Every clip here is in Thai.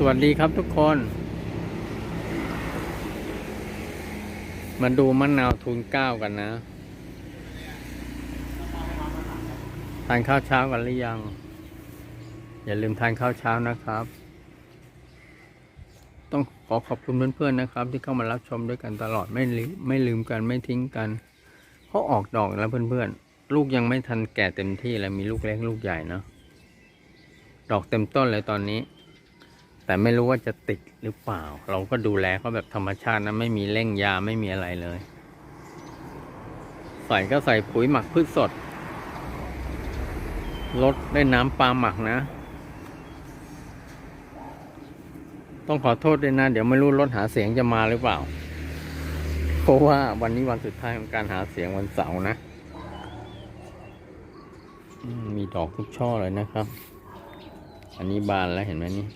สวัสดีครับทุกคน มาดูมะนาวทุนเก้ากันนะ ทานข้าวเช้ากันหรือยัง อย่าลืมทานข้าวเช้านะครับ ต้องขอขอบคุณเพื่อนๆนะครับ ที่เข้ามารับชมด้วยกันตลอดไม่ลืมไม่ลืมกันไม่ทิ้งกันเขาออกดอกแล้วเพื่อนๆ ลูกยังไม่ทันแก่เต็มที่เลยมีลูกเล็กลูกใหญ่เนาะดอกเต็มต้นเลยตอนนี้ แต่ไม่รู้ว่าจะติดหรือเปล่า เราก็ดูแลเขาแบบธรรมชาตินะไม่มีเร่งยาไม่มีอะไรเลย ใส่ก็ใส่ปุ๋ยหมักพืชสดลดได้วยน้ำปลาหมักนะ ต้องขอโทษด้วยนะ เดี๋ยวไม่รู้รถหาเสียงจะมาหรือเปล่า เพราะว่าวันนี้วันสุดท้ายของการหาเสียงวันเสาร์นะมีดอกทุกช่อเลยนะครับ อันนี้บานแล้วเห็นไหมนี่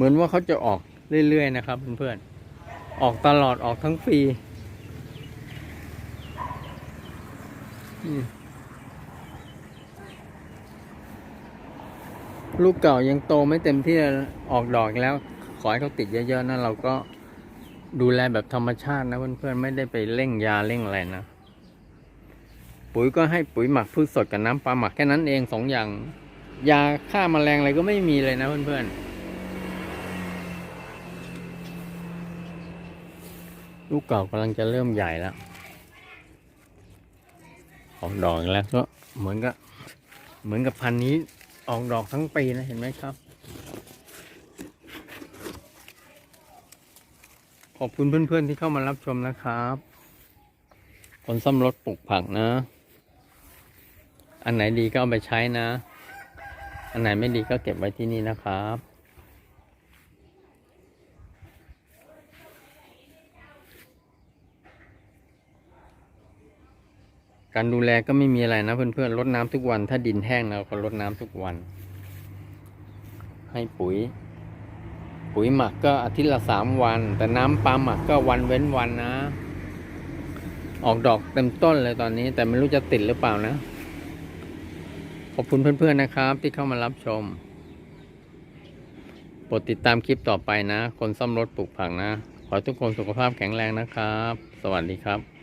เหมือนว่าเขาจะออกเรื่อยๆนะครับเพื่อนๆ ออกตลอดออกทั้งปีลูกเก่ายังโตไม่เต็มที่ออกดอกแล้ว ขอให้เขาติดเยอะๆนะเราก็ดูแลแบบธรรมชาตินะเพื่อนๆไม่ได้ไปเร่งยาเร่งอะไรนะปุ๋ยก็ให้ปุ๋ยหมักพืชสดกับน้ำปลาหมักแค่นั้นเองสองอย่าง ยาฆ่าแมลงอะไรก็ไม่มีเลยนะเพื่อนๆ ลูกเก่ากำลังจะเริ่มใหญ่แล้วออกดอกแล้วก็เหมือนกับเหมือนกับพันธุ์นี้ออกดอกทั้งปีนะเห็นไหมครับ ขอบคุณเพื่อนๆที่เข้ามารับชมนะครับ คนซ่อมรถปลูกผักนะ อันไหนดีก็เอาไปใช้นะ อันไหนไม่ดีก็เก็บไว้ที่นี่นะครับ การดูแลก็ไม่มีอะไรนะเพื่อนๆรดน้ำทุกวัน ถ้าดินแห้งเราก็รดน้ำทุกวัน ให้ปุ๋ย ปุ๋ยหมักก็อาทิตย์ละสามวัน แต่น้ำปลาหมักก็วันเว้นวันนะ ออกดอกเต็มต้นเลยตอนนี้ แต่ไม่รู้จะติดหรือเปล่านะ ขอบคุณเพื่อนๆนะครับ ที่เข้ามารับชมโปรดติดตามคลิปต่อไปนะ คนซ่อมรถปลูกผักนะ ขอทุกคนสุขภาพแข็งแรงนะครับ สวัสดีครับ